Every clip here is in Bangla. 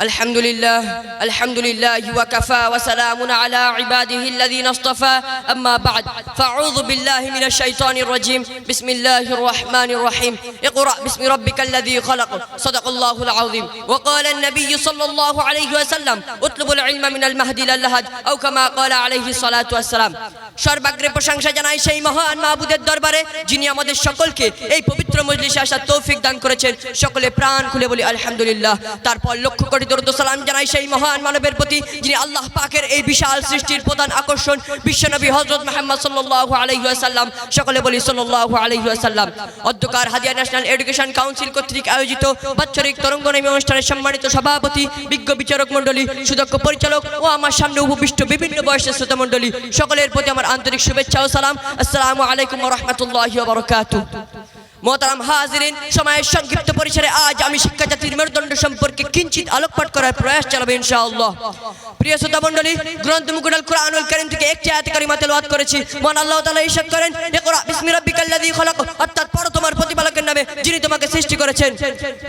الحمد لله الحمد لله وكفى وسلام على عباده الذين اصطفى أما بعد فأعوذ بالله من الشيطان الرجيم بسم الله الرحمن الرحيم اقرأ باسم ربك الذي خلق صدق الله العظيم وقال النبي صلى الله عليه وسلم اطلبوا العلم من المهدي للهد أو كما قال عليه الصلاة والسلام সর্বাগ্রে প্রশংসা জানাই সেই মহান মাহবুদের দরবারে যিনি আমাদের সকলকে এই পবিত্র মজলিসে আসার তৌফিক দান করেছেন সকলে প্রাণ খুলে বলি আলহামদুলিল্লাহ তারপর লক্ষ কোটি দরুদ সালাম জানাই সেই মহান মানবের প্রতি যিনি আল্লাহ পাকের এই বিশাল সৃষ্টির প্রধান আকর্ষণ বিশ্বনবী হযরত মুহাম্মদ সাল্লাল্লাহু আলাইহি ওয়াসাল্লাম। সকলে বলি সাল্লাল্লাহু আলাইহি ওয়াসাল্লাম। অধ্যকার হাদিয়া ন্যাশনাল এডুকেশন কাউন্সিল কর্তৃক আয়োজিত বাৎসরিক তরঙ্গনামী অনুষ্ঠানের সম্মানিত সভাপতি, বিজ্ঞ বিচারক মণ্ডলী, সুদক্ষ পরিচালক ও আমার সামনে উপবিষ্ট বিভিন্ন বয়সের শ্রোতা মণ্ডলী, সকলের প্রতি আমার আন্তরিক শুভেচ্ছা ও সালাম। আসসালামু আলাইকুম রাহমাতুল্লাহি ওয়া বারাকাতুহু। মোহতারাম হাজিরিন, সময়ের সংক্ষিপ্ত পরিসরে আজ আমি শিক্ষা জাতির মেরুদণ্ড সম্পর্কে কিঞ্চিত আলোকপাত করার প্রয়াস চালাবো ইনশাআল্লাহ। প্রিয় শ্রোতা মণ্ডলী, গ্রন্থ মুকুটাল কোরআনুল কারীম থেকে একটি আয়াত কারিমা তেলাওয়াত করেছি। মহান আল্লাহ তাআলা ইরশাদ করেন ইকরা বিসমি রাব্বিকাল্লাযী খলাক অর্থাৎ পড়ো তোমার প্রতিপালকের নামে যিনি তোমাকে সৃষ্টি করেছেন।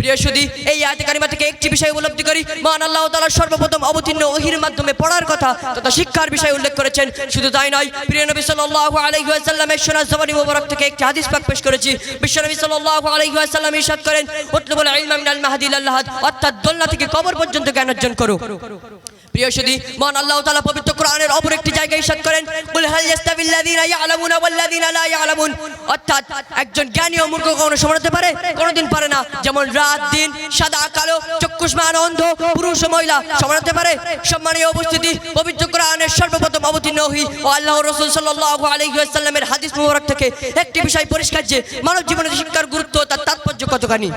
প্রিয় সুধী, এই আয়াত কারিমা থেকে একটি বিষয় উপলব্ধি করি। মহান আল্লাহ তাআলা সর্বপ্রথম অবতীর্ণ ওহির মাধ্যমে পড়ার কথা তথা শিক্ষার বিষয় উল্লেখ করেছেন। শুধু তাই নয়, প্রিয় নবী সাল্লাল্লাহু আলাইহি ওয়াসাল্লামের সোনা জবানি মোবারক থেকে একটি হাদিস পাক পেশ করেছি। বিশ্বনবী সাল্লাল্লাহু করেন, উতলুবুল ইলমা মিনাল মাহদি অর্থাৎ দোলনা থেকে কবর পর্যন্ত জ্ঞান অর্জন করো। প্রিয় মহান আল্লাহ তাআলা পবিত্র কোরআনের অপর একটি জায়গায় ইরশাদ করেন, কুল হাল ইয়াস্তাবিল্লাযীনা ইয়ালামুনা ওয়াল্লাযীনা লা ইয়ালামুন অর্থাৎ একজন জ্ঞানী ও মূর্খ কখনো সমান হতে পারে, কোনোদিন পারে না। যেমন রাত, দিন, সাদা, কালো চক্ষুষ্মান অন্ধ, পুরুষ ও মহিলা সমান হতে পারে। সম্মানীয় উপস্থিতি, পবিত্র কোরআনের সর্বপ্রথম অবতীর্ণ হই ও আল্লাহ রাসূল সাল্লাল্লাহু আলাইহি ওয়াসাল্লামের হাদিস মুবারক থেকে একটি বিষয় পরিষ্কার যে, মানব জীবনে শিক্ষার গুরুত্ব, তার তাৎপর্য কতখানি?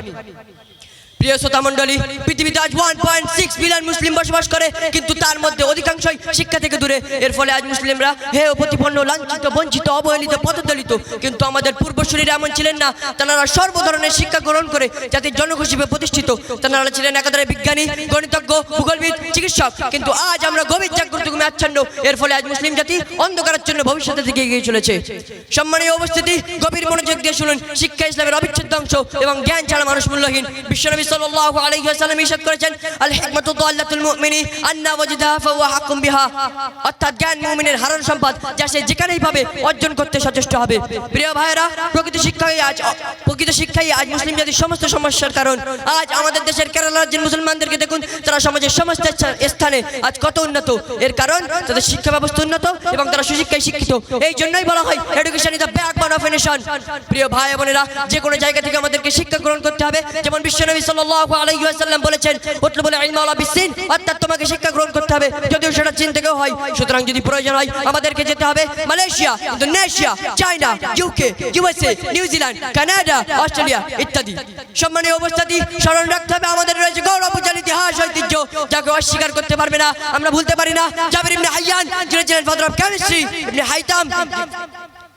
প্রিয় শ্রোতা মণ্ডলী, পৃথিবীতে আজ one point six billion Muslim বসবাস করে, কিন্তু তার মধ্যে অধিকাংশই শিক্ষা থেকে দূরে। এর ফলে আজ মুসলিমরা হে প্রতিপন্ন, লাঞ্ছিত, বঞ্চিত, অবহেলিত পথদলিত কিন্তু আমাদের পূর্বসূরীরা এমন ছিলেন না তারা সর্ব ধরনের শিক্ষা গ্রহণ করে জাতির জনক হিসেবে প্রতিষ্ঠিত। তারা ছিলেন একাধারে বিজ্ঞানী, গণিতজ্ঞ, ভূগোলবিদ, চিকিৎসক। কিন্তু আজ আমরা গভীর জাগ্রত ঘুমে আচ্ছন্ন। এর ফলে আজ মুসলিম জাতি অন্ধকারের জন্য ভবিষ্যতের দিকে এগিয়ে চলেছে। সম্মানীয় উপস্থিতি গভীর মনোযোগ দিয়ে শুনুন। শিক্ষা ইসলামের অবিচ্ছেদ্য অংশ এবং জ্ঞান ছাড়া মানুষ মূল্যহীন। বিশ্বনবী সাল্লাল্লাহু আলাইহি ওয়াসাল্লাম ইরশাদ করেছেন আল হিকমাতু দাল্লাতুল মুমিনি, আন্না ওয়াজদাহা ফাহুয়া হাকুম বিহা। অর্থাৎ জ্ঞান মুমিনের সম্পদ যা সে যেখানেই পাবে অর্জন করতে সচেষ্ট হবে। প্রিয় ভাইরা প্রকৃত শিক্ষাই আজ, প্রকৃত শিক্ষাই আজ মুসলিম জাতির সমস্ত সমস্যার কারণ। আজ আমাদের দেশের মুসলমানদেরকে দেখুন, তারা সমাজের সমস্ত স্থানে আজ কত উন্নত। এর কারণ, তাদের শিক্ষা ব্যবস্থা উন্নত এবং তারা সুশিক্ষায় শিক্ষিত। এই জন্যই বলা হয় education is the backbone of a nation প্রিয় ভাই বোনেরা, যে কোনো জায়গা থেকে আমাদেরকে শিক্ষা গ্রহণ করতে হবে। যেমন বিশ্বনবী সাল্লাল্লাহু আলাইহি ওয়াসাল্লাম বলেছেন, উতলুবুল ওয়ালা বিসিন অর্থাৎ তোমাকে শিক্ষা গ্রহণ করতে হবে। যদিও সেটা চীন থেকেও হয়, সুতরাং যদি প্রয়োজন হয়, আমাদেরকে যেতে হবে Malaysia, Indonesia, China UK USA New Zealand Canada, Australia ইত্যাদি। সম্মানীয় অবস্থাটি স্মরণ রাখতে হবে, আমাদের রয়েছে গৌরবজাল ইতিহাস, ঐতিহ্য। যাকে অস্বীকার করতে পারবে না, আমরা ভুলতে পারি না। জাবির ইবনে হাইয়ান, যিনি ছিলেন chemistry Ibn Haytham.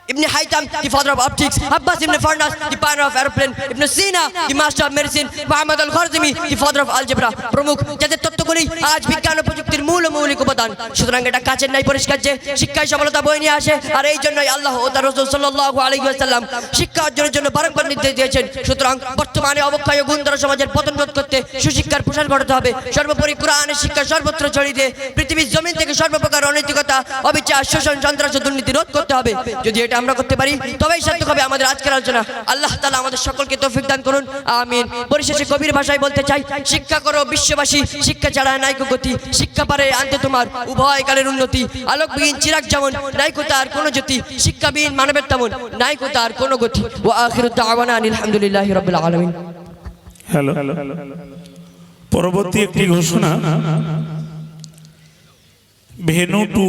Ibn Haytham, the father of optics, Abbas ibn Farnas, the pioneer of aeroplane, Ibn Sina, the master of medicine, Muhammad al-Khwarizmi, the father of algebra, Pramukh, যাদের তত্ত্বগুলি আজ বিজ্ঞান ও প্রযুক্তির মূল মৌলিক উপাদান। সুতরাং এটা কাছের নাই পরিষ্কার যে শিক্ষায় সফলতা বয়ে নিয়ে আসে, আর এই জন্যই আল্লাহ ও তার রসুল শিক্ষা অর্জনের জন্য বারংবার নির্দেশ দিয়েছেন। সুতরাং বর্তমানে অবক্ষয় গুণধর সমাজের পতন রোধ করতে সুশিক্ষার প্রসার ঘটাতে হবে। সর্বোপরি কোরআনের শিক্ষা সর্বত্র ছড়িয়ে দিয়ে পৃথিবীর জমিন থেকে সর্বপ্রকার অনৈতিকতা, অবিচার, শোষণ, সন্ত্রাস ও দুর্নীতি রোধ করতে হবে। যদি এটা আমরা করতে পারি, তবেই সার্থক হবে আমাদের আজকের আলোচনা। আল্লাহ তালা আমাদের সকলকে তৌফিক দান করুন। আমিন। পরিশেষে কবির ভাষায় বলতে চাই, শিক্ষা করো বিশ্ববাসী, শিক্ষা ছাড়া নাইকো গতি। শিক্ষা পারে আনতে তোমার উভয় কালের উন্নতি। আলোকবিহীন চিরাগ যেমন নাইকো তার কোনো জ্যোতি। শিক্ষাবিহীন মানবের তেমন নাইকো তার কোনো গতি। ও আখির আলহামদুলিল্লাহ রবিল আলমিন। হ্যালো। পরবর্তী একটি ঘোষণা। Venue two